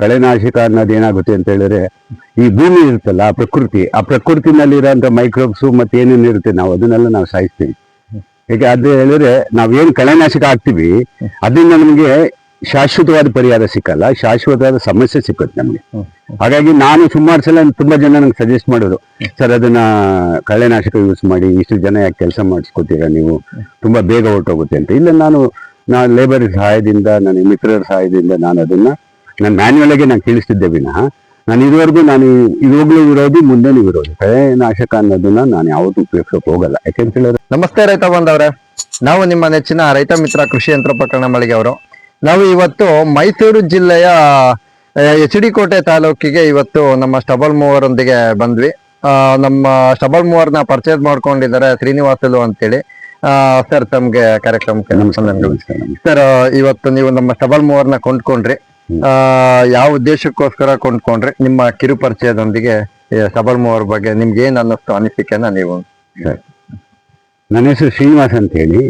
ಕಳೆನಾಶಕ ಅನ್ನೋದು ಏನಾಗುತ್ತೆ ಅಂತ ಹೇಳಿದ್ರೆ, ಈ ಭೂಮಿ ಇರುತ್ತಲ್ಲ, ಆ ಪ್ರಕೃತಿ, ಆ ಪ್ರಕೃತಿನಲ್ಲಿರೋಂಥ ಮೈಕ್ರೋಬ್ಸು ಮತ್ತೆ ಏನೇನು ಇರುತ್ತೆ ನಾವು ಅದನ್ನೆಲ್ಲ ನಾವು ಸಾಯಿಸ್ತೀವಿ. ಈಗ ಅದು ಹೇಳಿದ್ರೆ ನಾವೇನು ಕಳೆನಾಶಕ ಹಾಕ್ತೀವಿ, ಅದರಿಂದ ನಮಗೆ ಶಾಶ್ವತವಾದ ಪರಿಹಾರ ಸಿಕ್ಕಲ್ಲ, ಶಾಶ್ವತವಾದ ಸಮಸ್ಯೆ ಸಿಕ್ಕುತ್ತೆ ನಮಗೆ. ಹಾಗಾಗಿ ನಾನು ಸುಮಾರು ಸಲ ತುಂಬಾ ಜನ ನಂಗೆ ಸಜೆಸ್ಟ್ ಮಾಡೋರು ಸರ್, ಅದನ್ನ ಕಳೆನಾಶಕ ಯೂಸ್ ಮಾಡಿ, ಇಷ್ಟು ಜನ ಯಾಕೆ ಕೆಲಸ ಮಾಡಿಸ್ಕೊತೀರಾ ನೀವು? ತುಂಬಾ ಬೇಗ ಹೊರಟೋಗುತ್ತೆ ಅಂತ. ಇಲ್ಲ, ನಾನು ನಾನು ಲೇಬರ್ ಸಹಾಯದಿಂದ, ನನ್ನ ಮಿತ್ರರ ಸಹಾಯದಿಂದ ನಾನು ಅದನ್ನ ನಾನು ಮ್ಯಾನ್ಯುವಲ್ ಆಗಿ ನಾನು ಕೇಳಿಸ್ತಿದ್ದೆ ವಿನಃ. ನಾನು ಇದುವರೆಗೂ ನಾನು ಇವಾಗಲೂ ವಿರೋಧಿ ಮುಂದೆನೂ ವಿರೋಧಿ ಕಳೆನಾಶಕ ಅನ್ನೋದನ್ನ ನಾನು ಯಾವತ್ತೂ ಉಪಯೋಗಿಸೋಕೆ ಹೋಗಲ್ಲ. ಯಾಕೆಂತ ಹೇಳಿದ್ರೆ ನಮಸ್ತೆ ರೈತ ಬಂದವ್ರೆ. ನಾವು ನಿಮ್ಮ ನೆಚ್ಚಿನ ರೈತ ಮಿತ್ರ ಕೃಷಿ ಯಂತ್ರೋಪಕರಣ ಮಳಿಗೆ ಅವರು. ನಾವು ಇವತ್ತು ಮೈಸೂರು ಜಿಲ್ಲೆಯ ಎಚ್ ಡಿ ಕೋಟೆ ತಾಲೂಕಿಗೆ ಇವತ್ತು ನಮ್ಮ ಸ್ಟಬಲ್ ಮೂವರ್ ಒಂದಿಗೆ ಬಂದ್ವಿ. ಆ, ನಮ್ಮ ಸ್ಟಬಲ್ ಮೂವರ್ನ ಪರ್ಚೇಸ್ ಮಾಡ್ಕೊಂಡಿದ್ದಾರೆ ಶ್ರೀನಿವಾಸಲು ಅಂತೇಳಿ. ಸರ್ ತಮ್ಗೆ ಕಾರ್ಯಕ್ರಮಕ್ಕೆ. ಸರ್ ಇವತ್ತು ನೀವು ನಮ್ಮ ಸ್ಟಬಲ್ ಮೂವರ್ನ ಕೊಂಡ್ಕೊಂಡ್ರಿ. ಹ್ಮ್. ಆ, ಯಾವ ಉದ್ದೇಶಕ್ಕೋಸ್ಕರ ಕೊಂಡ್ಕೊಂಡ್ರೆ ನಿಮ್ಮ ಕಿರು ಪರಿಚಯದೊಂದಿಗೆ ಸಬಲ್ ಬಗ್ಗೆ ನಿಮ್ಗೆ ಏನು ಅನ್ನಿಸ್ತು ಅನಿಸಿಕೆನ ನೀವು? ನನ್ನ ಹೆಸರು ಶ್ರೀನಿವಾಸ್ ಅಂತ ಹೇಳಿ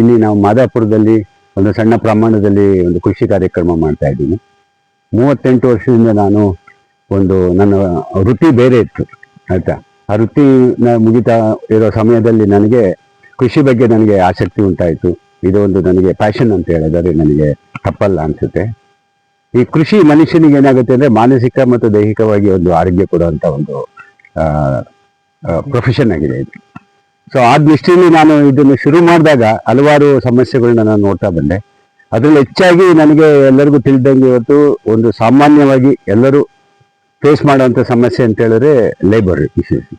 ಇಲ್ಲಿ ನಾವು ಮಾದಾಪುರದಲ್ಲಿ ಒಂದು ಸಣ್ಣ ಪ್ರಮಾಣದಲ್ಲಿ ಒಂದು ಕೃಷಿ ಕಾರ್ಯಕ್ರಮ ಮಾಡ್ತಾ ಇದ್ದೀನಿ. ಮೂವತ್ತೆಂಟು ವರ್ಷದಿಂದ ನಾನು ಒಂದು ನನ್ನ ವೃತ್ತಿ ಬೇರೆ ಇತ್ತು ಆಯ್ತಾ? ಆ ವೃತ್ತಿ ಮುಗಿತಾ ಇರೋ ಸಮಯದಲ್ಲಿ ನನಗೆ ಕೃಷಿ ಬಗ್ಗೆ ನನಗೆ ಆಸಕ್ತಿ ಉಂಟಾಯಿತು. ಇದು ಒಂದು ನನಗೆ ಪ್ಯಾಷನ್ ಅಂತ ಹೇಳಿದರೆ ನನಗೆ ತಪ್ಪಲ್ಲ ಅನ್ಸುತ್ತೆ. ಈ ಕೃಷಿ ಮನುಷ್ಯನಿಗೆ ಏನಾಗುತ್ತೆ ಅಂದ್ರೆ ಮಾನಸಿಕ ಮತ್ತು ದೈಹಿಕವಾಗಿ ಒಂದು ಆರೋಗ್ಯ ಕೊಡುವಂತ ಒಂದು ಪ್ರೊಫೆಷನ್ ಆಗಿದೆ ಇದು. ಸೊ ಆ ದೃಷ್ಟಿಯಲ್ಲಿ ನಾನು ಇದನ್ನು ಶುರು ಮಾಡಿದಾಗ ಹಲವಾರು ಸಮಸ್ಯೆಗಳನ್ನ ನಾನು ನೋಡ್ತಾ ಬಂದೆ. ಅದರಲ್ಲಿ ಹೆಚ್ಚಾಗಿ ನನಗೆ ಎಲ್ಲರಿಗೂ ತಿಳಿದಂಗೆ ಇವತ್ತು ಒಂದು ಸಾಮಾನ್ಯವಾಗಿ ಎಲ್ಲರೂ ಫೇಸ್ ಮಾಡುವಂಥ ಸಮಸ್ಯೆ ಅಂತ ಹೇಳಿದ್ರೆ ಲೇಬರ್ ಇಶ್ಯೂಸ್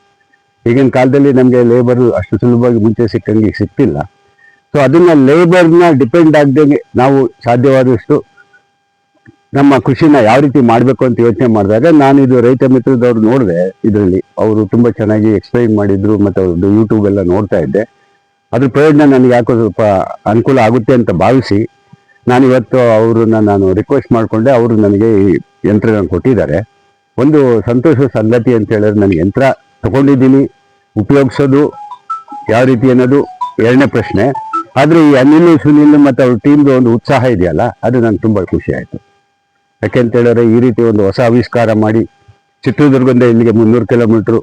ಈಗಿನ ಕಾಲದಲ್ಲಿ ನಮಗೆ ಲೇಬರ್ ಅಷ್ಟು ಸುಲಭವಾಗಿ ಮುಂಚೆ ಸಿಕ್ಕಂಗೆ ಸಿಕ್ತಿಲ್ಲ. ಸೊ ಅದನ್ನ ಲೇಬರ್ನ ಡಿಪೆಂಡ್ ಆಗದಂಗೆ ನಾವು ಸಾಧ್ಯವಾದಷ್ಟು ನಮ್ಮ ಕೃಷಿನ ಯಾವ ರೀತಿ ಮಾಡಬೇಕು ಅಂತ ಯೋಚನೆ ಮಾಡಿದಾಗ ನಾನು ಇದು ರೈತ ಮಿತ್ರದವ್ರು ನೋಡಿದೆ ಇದರಲ್ಲಿ. ಅವರು ತುಂಬಾ ಚೆನ್ನಾಗಿ ಎಕ್ಸ್ಪ್ಲೈನ್ ಮಾಡಿದ್ರು ಮತ್ತೆ ಅವ್ರದ್ದು ಯೂಟ್ಯೂಬ್ ಎಲ್ಲ ನೋಡ್ತಾ ಇದ್ದೆ. ಅದ್ರ ಪ್ರಯೋಜನ ನನಗೆ ಯಾಕೋ ಸ್ವಲ್ಪ ಅನುಕೂಲ ಆಗುತ್ತೆ ಅಂತ ಭಾವಿಸಿ ನಾನು ಇವತ್ತು ಅವ್ರನ್ನ ನಾನು ರಿಕ್ವೆಸ್ಟ್ ಮಾಡಿಕೊಂಡೆ. ಅವರು ನನಗೆ ಈ ಯಂತ್ರನ ಕೊಟ್ಟಿದ್ದಾರೆ. ಒಂದು ಸಂತೋಷದ ಸಂಗತಿ ಅಂತ ಹೇಳಿದ್ರೆ ನನಗೆ ಯಂತ್ರ ತಗೊಂಡಿದ್ದೀನಿ. ಉಪಯೋಗಿಸೋದು ಯಾವ ರೀತಿ ಅನ್ನೋದು ಎರಡನೇ ಪ್ರಶ್ನೆ. ಆದ್ರೆ ಈ ಅನಿಲ್ ಸುನಿಲ್ ಮತ್ತೆ ಅವ್ರ ಟೀಮ್ದು ಒಂದು ಉತ್ಸಾಹ ಇದೆಯಲ್ಲ, ಅದು ನನಗೆ ತುಂಬಾ ಖುಷಿ ಆಯ್ತು. ಯಾಕೆಂತ ಹೇಳಿದ್ರೆ ಈ ರೀತಿ ಒಂದು ಹೊಸ ಆವಿಷ್ಕಾರ ಮಾಡಿ ಚಿತ್ರದುರ್ಗದಿಂದ ಇಲ್ಲಿಗೆ ಮುನ್ನೂರು ಕಿಲೋಮೀಟ್ರು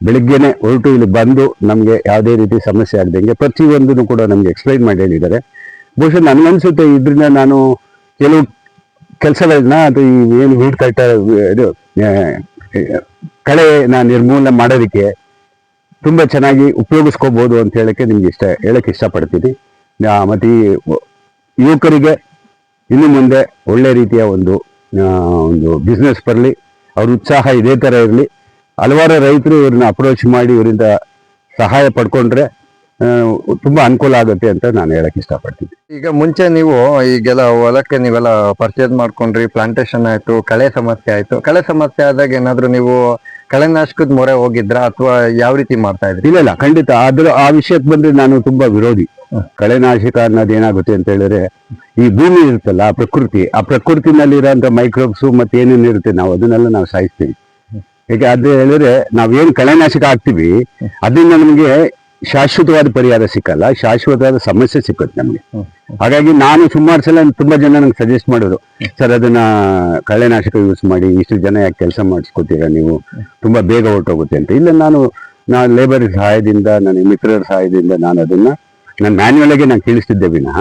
ಬೆಳಿಗ್ಗೆನೆ ಹೊರಟು ಇಲ್ಲಿ ಬಂದು ನಮಗೆ ಯಾವುದೇ ರೀತಿ ಸಮಸ್ಯೆ ಆಗದಂಗೆ ಪ್ರತಿಯೊಂದನ್ನು ಕೂಡ ನಮಗೆ ಎಕ್ಸ್ಪ್ಲೈನ್ ಮಾಡಿ ಹೇಳಿದ್ದಾರೆ. ಬಹುಶಃ ನನಗನ್ಸುತ್ತೆ ಇದರಿಂದ ನಾನು ಕೆಲವು ಕೆಲಸಗಳನ್ನ ಅದು ಏನು ವೀಡ್ ಕಟ್ಟ ಇದು ಕಳೆ ನಾನು ನಿರ್ಮೂಲನೆ ಮಾಡೋದಕ್ಕೆ ತುಂಬಾ ಚೆನ್ನಾಗಿ ಉಪಯೋಗಿಸ್ಕೋಬೋದು ಅಂತ ಹೇಳಕ್ಕೆ ನಿಮ್ಗೆ ಇಷ್ಟ, ಹೇಳಕ್ಕೆ ಇಷ್ಟಪಡ್ತೀನಿ. ಮತ್ತು ಈ ಯುವಕರಿಗೆ ಇನ್ನು ಮುಂದೆ ಒಳ್ಳೆ ರೀತಿಯ ಒಂದು ಒಂದು ಬಿಸ್ನೆಸ್ ಬರಲಿ ಅವ್ರ ಉತ್ಸಾಹ ಇದೇ ಥರ ಇರಲಿ. ಹಲವಾರು ರೈತರು ಇವ್ರನ್ನ ಅಪ್ರೋಚ್ ಮಾಡಿ ಇವರಿಂದ ಸಹಾಯ ಪಡ್ಕೊಂಡ್ರೆ ತುಂಬ ಅನುಕೂಲ ಆಗುತ್ತೆ ಅಂತ ನಾನು ಹೇಳಕ್ ಇಷ್ಟಪಡ್ತೀನಿ. ಈಗ ಮುಂಚೆ ನೀವು ಈಗೆಲ್ಲ ಹೊಲಕ್ಕೆ ನೀವೆಲ್ಲ ಪರ್ಚೇಸ್ ಮಾಡ್ಕೊಂಡ್ರಿ ಪ್ಲಾಂಟೇಶನ್ ಆಯ್ತು ಕಳೆ ಸಮಸ್ಯೆ ಆಯ್ತು. ಕಳೆ ಸಮಸ್ಯೆ ಆದಾಗ ಏನಾದ್ರು ನೀವು ಕಳೆನಾಶಕದ ಮೊರೆ ಹೋಗಿದ್ರ ಅಥವಾ ಯಾವ ರೀತಿ ಮಾಡ್ತಾ ಇದ್ರಿ? ಇಲ್ಲ ಇಲ್ಲ ಖಂಡಿತ. ಅದ್ರ ಆ ವಿಷಯಕ್ಕೆ ಬಂದ್ರೆ ನಾನು ತುಂಬಾ ವಿರೋಧಿ. ಕಳೆನಾಶಕ ಅನ್ನೋದು ಏನಾಗುತ್ತೆ ಅಂತ ಹೇಳಿದ್ರೆ ಈ ಭೂಮಿ ಇರುತ್ತಲ್ಲ, ಆ ಪ್ರಕೃತಿ, ಆ ಪ್ರಕೃತಿನಲ್ಲಿರೋಂಥ ಮೈಕ್ರೋಬ್ಸ್ ಮತ್ತೆ ಏನೇನು ಇರುತ್ತೆ ನಾವು ಅದನ್ನೆಲ್ಲ ನಾವು ಸಾಯಿಸ್ತೀವಿ. ಈಗ ಅದು ಹೇಳಿದ್ರೆ ನಾವೇನು ಕಳೆನಾಶಕ ಹಾಕ್ತಿವಿ, ಅದರಿಂದ ನಮಗೆ ಶಾಶ್ವತವಾದ ಪರಿಹಾರ ಸಿಕ್ಕಲ್ಲ, ಶಾಶ್ವತವಾದ ಸಮಸ್ಯೆ ಸಿಕ್ಕುತ್ತೆ ನಮಗೆ. ಹಾಗಾಗಿ ನಾನು ಸುಮಾರು ಸಲ ತುಂಬಾ ಜನ ನಂಗೆ ಸಜೆಸ್ಟ್ ಮಾಡೋರು ಸರ್, ಅದನ್ನ ಕಳೆನಾಶಕ ಯೂಸ್ ಮಾಡಿ, ಇಷ್ಟು ಜನ ಯಾಕೆ ಕೆಲಸ ಮಾಡಿಸ್ಕೊತೀರಾ ನೀವು? ತುಂಬಾ ಬೇಗ ಹೊರಟೋಗುತ್ತೆ ಅಂತ. ಇಲ್ಲ, ನಾನು ನಾನು ಲೇಬರ್ ಸಹಾಯದಿಂದ, ನನ್ನ ಮಿತ್ರರ ಸಹಾಯದಿಂದ ನಾನು ಅದನ್ನ ನಾನು ಮ್ಯಾನ್ಯಲ್ ಆಗಿ ನಾನು ತಿಳಿಸ್ತಿದ್ದೆ ವಿನಃ.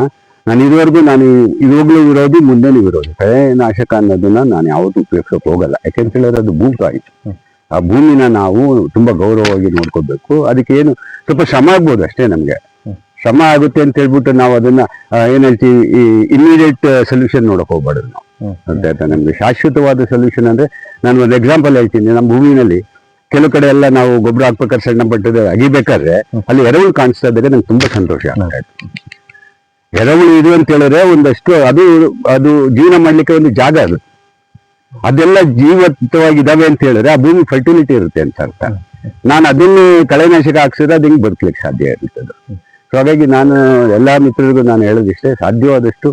ನಾನು ಇದುವರೆಗೂ ನಾನು ಇವಾಗಲೂ ವಿರೋಧಿ ಮುಂದೆನೂ ವಿರೋಧಿ ಕಳೆನಾಶಕ ಅನ್ನೋದನ್ನ ನಾನು ಯಾವತ್ತೂ ಉಪಯೋಗಿಸೋಕೆ ಹೋಗಲ್ಲ. ಯಾಕೆಂತ ಹೇಳಿದ್ರೆ ಅದು ಭೂತಾಯಿತು ಆ ಭೂಮಿನ ನಾವು ತುಂಬಾ ಗೌರವವಾಗಿ ನೋಡ್ಕೋಬೇಕು. ಅದಕ್ಕೆ ಏನು ಸ್ವಲ್ಪ ಶ್ರಮ ಆಗ್ಬೋದು ಅಷ್ಟೇ ನಮಗೆ. ಶ್ರಮ ಆಗುತ್ತೆ ಅಂತ ಹೇಳ್ಬಿಟ್ಟು ನಾವು ಅದನ್ನ ಏನ್ ಹೇಳ್ತೀವಿ ಈ ಇಮಿಡಿಯೇಟ್ ಸೊಲ್ಯೂಷನ್ ನೋಡಕ್ ಹೋಗ್ಬಾರ್ದು ನಾವು. ಅಂತ ಆಯ್ತಾ ನಮ್ಗೆ ಶಾಶ್ವತವಾದ ಸೊಲ್ಯೂಷನ್ ಅಂದ್ರೆ ನಾನು ಒಂದು ಎಕ್ಸಾಂಪಲ್ ಹೇಳ್ತೀನಿ. ನಮ್ಮ ಭೂಮಿನಲ್ಲಿ ಕೆಲವು ಕಡೆ ಎಲ್ಲ ನಾವು ಗೊಬ್ಬರ ಹಾಕ್ಬೇಕಾದ್ರೆ ಸಣ್ಣ ಪಟ್ಟದ ಅಗಿಬೇಕಾದ್ರೆ ಅಲ್ಲಿ ಎರವಳು ಕಾಣಿಸ್ತಾ ಇದ್ದಾಗ ನಂಗೆ ತುಂಬಾ ಸಂತೋಷ ಆಗ್ತಾ ಇತ್ತು. ಎರೆಹುಳು ಇದು ಅಂತ ಹೇಳಿದ್ರೆ ಒಂದಷ್ಟು ಅದು ಅದು ಜೀವನ ಮಾಡ್ಲಿಕ್ಕೆ ಒಂದು ಜಾಗ ಅದು. ಅದೆಲ್ಲ ಜೀವಂತವಾಗಿದ್ದಾವೆ ಅಂತ ಹೇಳಿದ್ರೆ ಆ ಭೂಮಿ ಫರ್ಟಿಲಿಟಿ ಇರುತ್ತೆ ಅಂತ ಅರ್ಥ. ನಾನು ಅದನ್ನು ಕಳೆನಾಶಕ ಹಾಕ್ಸಿದ್ರೆ ಅದು ಹಿಂಗೆ ಬದುಕಲಿಕ್ಕೆ ಸಾಧ್ಯ ಇರುತ್ತೆ ಅದು. ಸೊ ಹಾಗಾಗಿ ನಾನು ಎಲ್ಲಾ ಮಿತ್ರರಿಗೂ ನಾನು ಹೇಳೋದಿಷ್ಟೇ ಸಾಧ್ಯವಾದಷ್ಟು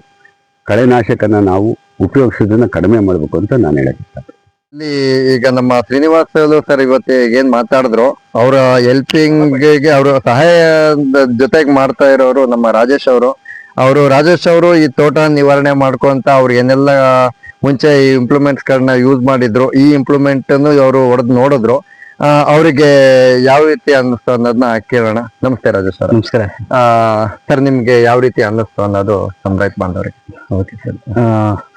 ಕಳೆನಾಶಕನ ನಾವು ಉಪಯೋಗಿಸೋದನ್ನ ಕಡಿಮೆ ಮಾಡಬೇಕು ಅಂತ ನಾನು ಹೇಳಕ್ಕೆ ಇಷ್ಟಪಡ್ತೀನಿ ಇಲ್ಲಿ ಈಗ ನಮ್ಮ ಶ್ರೀನಿವಾಸ್ ಸರ್ ಇವತ್ತು ಏನ್ ಮಾತಾಡಿದ್ರು, ಅವರ ಹೆಲ್ಪಿಂಗ್ಗೆ ಅವರು ಸಹಾಯ ಜೊತೆಗೆ ಮಾಡ್ತಾ ಇರೋರು ನಮ್ಮ ರಾಜೇಶ್ ಅವರು. ಅವರು ರಾಜೇಶ್ ಅವರು ಈ ತೋಟ ನಿವಾರಣೆ ಮಾಡ್ಕೊಂತ ಅವ್ರು ಏನೆಲ್ಲ ಮುಂಚೆ ಈ ಇಂಪ್ಲಿಮೆಂಟ್ಸ್ ಗಳನ್ನ ಯೂಸ್ ಮಾಡಿದ್ರು, ಈ ಇಂಪ್ಲಿಮೆಂಟ್ ಅನ್ನು ಅವರು ಹೊಡೆದು ನೋಡಿದ್ರು. ಅವರಿಗೆ ಯಾವ ರೀತಿ ಅನ್ನಿಸ್ತು ಅನ್ನೋದನ್ನ ಕೇಳೋಣ. ನಮಸ್ತೆ ರಾಜು ಸರ್. ನಮಸ್ಕಾರ. ಸರ್ ನಿಮ್ಗೆ ಯಾವ ರೀತಿ ಅನ್ನಿಸ್ತು ಅನ್ನೋದು ನಮ್ಮ ರೈತ ಬಾಂಧವರಿಗೆ ಓಕೆ ಸರ್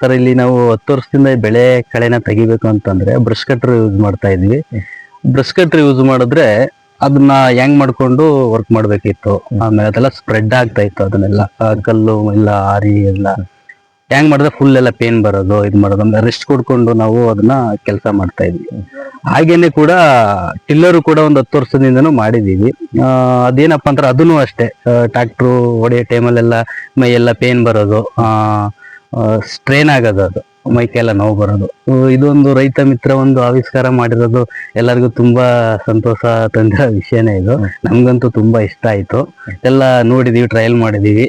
ಸರ್ ಇಲ್ಲಿ ನಾವು ಹತ್ತು ವರ್ಷದಿಂದ ಬೆಳೆ ಕಳೆನ ತೆಗಿಬೇಕು ಅಂತಂದ್ರೆ ಬ್ರಷ್ ಕಟ್ರ್ ಯೂಸ್ ಮಾಡ್ತಾ ಇದ್ವಿ. ಬ್ರಷ್ ಕಟ್ರ್ ಯೂಸ್ ಮಾಡಿದ್ರೆ ಅದನ್ನ ಹೆಂಗ್ ಮಾಡ್ಕೊಂಡು ವರ್ಕ್ ಮಾಡ್ಬೇಕಿತ್ತು. ಆಮೇಲೆ ಅದೆಲ್ಲ ಸ್ಪ್ರೆಡ್ ಆಗ್ತಾ ಇತ್ತು ಅದನ್ನೆಲ್ಲ. ಕಲ್ಲು ಎಲ್ಲ ಆರಿ ಎಲ್ಲ ಹೆಂಗ್ ಮಾಡಿದ್ರೆ ಫುಲ್ ಎಲ್ಲ ಪೇನ್ ಬರೋದು ಇದು ಮಾಡೋದು. ರೆಸ್ಟ್ ಕೊಡ್ಕೊಂಡು ನಾವು ಅದನ್ನ ಕೆಲಸ ಮಾಡ್ತಾ ಇದ್ವಿ. ಹಾಗೇನೆ ಕೂಡ ಟಿಲ್ಲರು ಕೂಡ ಒಂದು ಹತ್ತು ವರ್ಷದಿಂದನೂ ಮಾಡಿದೀವಿ ಆ, ಅದೇನಪ್ಪ ಅಂದ್ರೆ ಅದನ್ನು ಅಷ್ಟೇ. ಟ್ಯಾಕ್ಟ್ರು ಹೊಡೆಯೋ ಟೈಮಲ್ಲೆಲ್ಲ ಮೈ ಎಲ್ಲ ಪೇನ್ ಬರೋದು ಸ್ಟ್ರೇನ್ ಆಗೋದು ಅದು ಮೈಕೆಲ್ಲ ನೋವು ಬರೋದು. ಇದೊಂದು ರೈತ ಮಿತ್ರ ಒಂದು ಆವಿಷ್ಕಾರ ಮಾಡಿರೋದು ಎಲ್ಲರಿಗೂ ತುಂಬಾ ಸಂತೋಷ ತಂದಿರೋ ವಿಷಯನೇ ಇದು. ನಮ್ಗಂತೂ ತುಂಬಾ ಇಷ್ಟ ಆಯ್ತು. ಎಲ್ಲ ನೋಡಿದೀವಿ ಟ್ರಯಲ್ ಮಾಡಿದೀವಿ.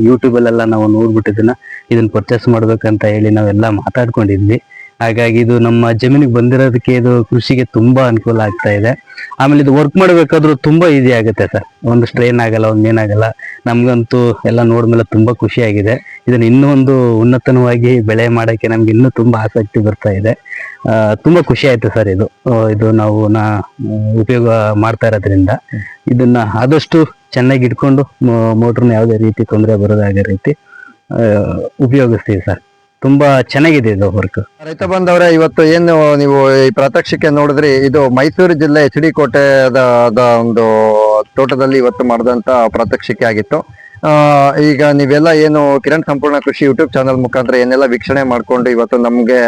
ಯೂಟ್ಯೂಬ್ ಅಲ್ಲೆಲ್ಲ ನಾವು ನೋಡ್ಬಿಟ್ಟಿದ್ದನ್ನ ಇದನ್ನ ಪರ್ಚೇಸ್ ಮಾಡ್ಬೇಕಂತ ಹೇಳಿ ನಾವೆಲ್ಲ ಮಾತಾಡ್ಕೊಂಡಿದ್ವಿ. ಹಾಗಾಗಿ ಇದು ನಮ್ಮ ಜಮೀನಿಗೆ ಬಂದಿರೋದಕ್ಕೆ ಇದು ಕೃಷಿಗೆ ತುಂಬಾ ಅನುಕೂಲ ಆಗ್ತಾ ಇದೆ. ಆಮೇಲೆ ಇದು ವರ್ಕ್ ಮಾಡಬೇಕಾದ್ರೂ ತುಂಬಾ ಈಸಿ ಆಗುತ್ತೆ ಸರ್. ಒಂದು ಸ್ಟ್ರೈನ್ ಆಗಲ್ಲ, ಒಂದು ಏನಾಗಲ್ಲ ನಮ್ಗಂತೂ ಎಲ್ಲ ನೋಡ್ಮೇಲೆ ತುಂಬಾ ಖುಷಿ ಆಗಿದೆ. ಇದನ್ನ ಇನ್ನೂ ಒಂದು ಉನ್ನತನವಾಗಿ ಬೆಳೆ ಮಾಡೋಕ್ಕೆ ನಮ್ಗೆ ಇನ್ನೂ ತುಂಬಾ ಆಸಕ್ತಿ ಬರ್ತಾ ಇದೆ. ತುಂಬಾ ಖುಷಿ ಆಯ್ತು ಸರ್ ಇದು. ಇದು ನಾವು ನಾ, ಉಪಯೋಗ ಮಾಡ್ತಾ ಇರೋದ್ರಿಂದ. ಇದನ್ನ ಆದಷ್ಟು ಚೆನ್ನಾಗಿ ಇಟ್ಕೊಂಡು ಮೋಟ್ರನ್ನ ಯಾವುದೇ ರೀತಿ ತೊಂದರೆ ಬರೋದಾಗೋ ರೀತಿ ಉಪಯೋಗಿಸ್ತೀವಿ ಸರ್. ತುಂಬಾ ಚೆನ್ನಾಗಿದೆ ಇದು ವರ್ಕ್ ರೈತ ಬಂದವರೇ, ಇವತ್ತು ಏನು ನೀವು ಈ ಪ್ರಾತ್ಯಕ್ಷಿಕೆ ನೋಡಿದ್ರಿ, ಇದು ಮೈಸೂರು ಜಿಲ್ಲೆ ಎಚ್ ಡಿ ಕೋಟೆದ ಒಂದು ತೋಟದಲ್ಲಿ ಇವತ್ತು ಮಾಡಿದಂತ ಪ್ರಾತ್ಯಕ್ಷಿಕೆ ಆಗಿತ್ತು. ಈಗ ನೀವೆಲ್ಲ ಏನು ಕಿರಣ್ ಸಂಪೂರ್ಣ ಕೃಷಿ ಯೂಟ್ಯೂಬ್ ಚಾನಲ್ ಮುಖಾಂತರ ಏನೆಲ್ಲ ವೀಕ್ಷಣೆ ಮಾಡ್ಕೊಂಡು ಇವತ್ತು ನಮಗೆ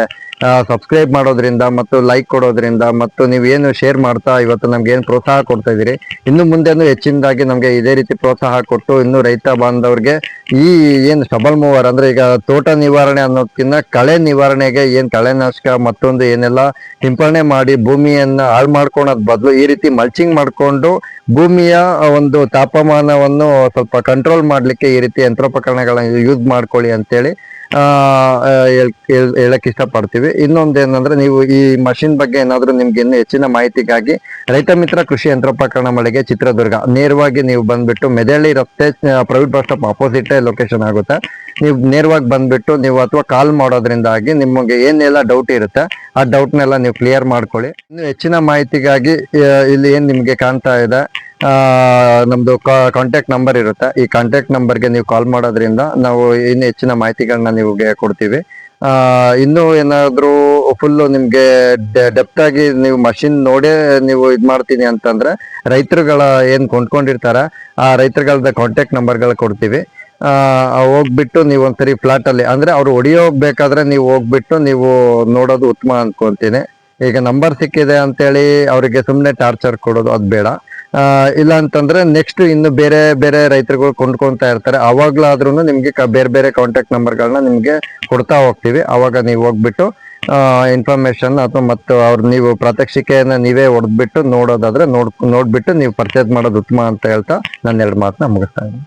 ಸಬ್ಸ್ಕ್ರೈಬ್ ಮಾಡೋದ್ರಿಂದ ಮತ್ತು ಲೈಕ್ ಕೊಡೋದ್ರಿಂದ ಮತ್ತು ನೀವೇನು ಶೇರ್ ಮಾಡ್ತಾ ಇವತ್ತು ನಮ್ಗೆ ಏನು ಪ್ರೋತ್ಸಾಹ ಕೊಡ್ತಾ ಇದ್ದೀರಿ, ಇನ್ನು ಮುಂದೆನೂ ಹೆಚ್ಚಿನದಾಗಿ ನಮಗೆ ಇದೇ ರೀತಿ ಪ್ರೋತ್ಸಾಹ ಕೊಟ್ಟು ಇನ್ನು ರೈತ ಬಾಂಧವ್ರಿಗೆ ಈ ಏನು ಸಬಲ್ ಮೂವರ್ ಅಂದ್ರೆ ಈಗ ತೋಟ ನಿವಾರಣೆ ಅನ್ನೋದಕ್ಕಿಂತ ಕಳೆ ನಿವಾರಣೆಗೆ ಏನು ಕಳೆನಾಶಕ ಮತ್ತೊಂದು ಏನೆಲ್ಲ ಸಿಂಪರಣೆ ಮಾಡಿ ಭೂಮಿಯನ್ನ ಹಾಳು ಮಾಡ್ಕೊಳೋದ್ ಬದಲು ಈ ರೀತಿ ಮಲ್ಚಿಂಗ್ ಮಾಡ್ಕೊಂಡು ಭೂಮಿಯ ಒಂದು ತಾಪಮಾನವನ್ನು ಸ್ವಲ್ಪ ಕಂಟ್ರೋಲ್ ಮಾಡ್ಲಿಕ್ಕೆ ಈ ರೀತಿ ಯಂತ್ರೋಪಕರಣಗಳನ್ನ ಯೂಸ್ ಮಾಡ್ಕೊಳ್ಳಿ ಅಂತೇಳಿ ಹೇಳಕ್ ಇಷ್ಟಪಡ್ತೀವಿ. ಇನ್ನೊಂದು ಏನಂದ್ರೆ ನೀವು ಈ ಮಷಿನ್ ಬಗ್ಗೆ ಏನಾದರೂ ನಿಮ್ಗೆ ಇನ್ನು ಹೆಚ್ಚಿನ ಮಾಹಿತಿಗಾಗಿ ರೈತ ಮಿತ್ರ ಕೃಷಿ ಯಂತ್ರೋಪಕರಣ ಮಳಿಗೆ ಚಿತ್ರದುರ್ಗ. ನೇರವಾಗಿ ನೀವು ಬಂದ್ಬಿಟ್ಟು ಮೆದಳ್ಳಿ ರಸ್ತೆ private bus stop opposite location ಆಗುತ್ತೆ. ನೀವು ನೇರವಾಗಿ ಬಂದ್ಬಿಟ್ಟು ನೀವು ಅಥವಾ ಕಾಲ್ ಮಾಡೋದ್ರಿಂದಾಗಿ ನಿಮಗೆ ಏನೆಲ್ಲ ಡೌಟ್ ಇರುತ್ತೆ, ಆ ಡೌಟ್ನೆಲ್ಲ ನೀವು ಕ್ಲಿಯರ್ ಮಾಡ್ಕೊಳ್ಳಿ. ಇನ್ನು ಹೆಚ್ಚಿನ ಮಾಹಿತಿಗಾಗಿ ಇಲ್ಲಿ ಏನ್ ನಿಮ್ಗೆ ಕಾಣ್ತಾ ಇದೆ ನಮ್ದು ಕಾಂಟ್ಯಾಕ್ಟ್ ನಂಬರ್ ಇರುತ್ತೆ. ಈ ಕಾಂಟ್ಯಾಕ್ಟ್ ನಂಬರ್ಗೆ ನೀವು ಕಾಲ್ ಮಾಡೋದ್ರಿಂದ ನಾವು ಇನ್ನು ಹೆಚ್ಚಿನ ಮಾಹಿತಿಗಳನ್ನ ನಿಮಗೆ ಕೊಡ್ತೀವಿ. ಇನ್ನೂ ಏನಾದ್ರೂ ಫುಲ್ ನಿಮಗೆ ಡೆಪ್ತ್ ಆಗಿ ನೀವು ಮಷಿನ್ ನೋಡೇ ನೀವು ಇದು ಮಾಡ್ತೀನಿ ಅಂತಂದ್ರೆ ರೈತರುಗಳ ಏನು ಕೊಂಡ್ಕೊಂಡಿರ್ತಾರ, ಆ ರೈತರುಗಳದ ಕಾಂಟ್ಯಾಕ್ಟ್ ನಂಬರ್ಗಳು ಕೊಡ್ತೀವಿ. ಹೋಗ್ಬಿಟ್ಟು ನೀವು ಒಂದ್ಸರಿ ಫ್ಲಾಟ್ ಅಲ್ಲಿ, ಅಂದ್ರೆ ಅವ್ರು ಹೊಡಿಯೋಗ್ಬೇಕಾದ್ರೆ ನೀವು ಹೋಗ್ಬಿಟ್ಟು ನೀವು ನೋಡೋದು ಉತ್ತಮ ಅನ್ಕೊಂತೀನಿ. ಈಗ ನಂಬರ್ ಸಿಕ್ಕಿದೆ ಅಂತೇಳಿ ಅವರಿಗೆ ಸುಮ್ಮನೆ ಟಾರ್ಚರ್ ಕೊಡೋದು ಅದು ಬೇಡ. ಇಲ್ಲ ಅಂತಂದ್ರೆ ನೆಕ್ಸ್ಟ್ ಇನ್ನು ಬೇರೆ ಬೇರೆ ರೈತರುಗಳು ಕೊಂಡ್ಕೊಂತ ಇರ್ತಾರೆ. ಅವಾಗ್ಲಾದ್ರೂ ನಿಮ್ಗೆ ಬೇರೆ ಬೇರೆ ಕಾಂಟ್ಯಾಕ್ಟ್ ನಂಬರ್ಗಳನ್ನ ನಿಮ್ಗೆ ಕೊಡ್ತಾ ಹೋಗ್ತೀವಿ. ಅವಾಗ ನೀವು ಹೋಗ್ಬಿಟ್ಟು ಇನ್ಫಾರ್ಮೇಶನ್ ಅಥವಾ ಮತ್ತು ಅವ್ರ ನೀವು ಪ್ರಾತ್ಯಕ್ಷಿಕೆಯನ್ನ ನೀವೇ ಹೊಡೆದ್ಬಿಟ್ಟು ನೋಡೋದಾದ್ರೆ ನೋಡ್, ನೋಡ್ಬಿಟ್ಟು ನೀವು ಪರ್ಚೇಸ್ ಮಾಡೋದು ಉತ್ತಮ ಅಂತ ಹೇಳ್ತಾ ನನ್ನ ಎರಡು ಮಾತನ್ನ ಮುಗಿಸ್ತಾ ಇದ್ದೀನಿ.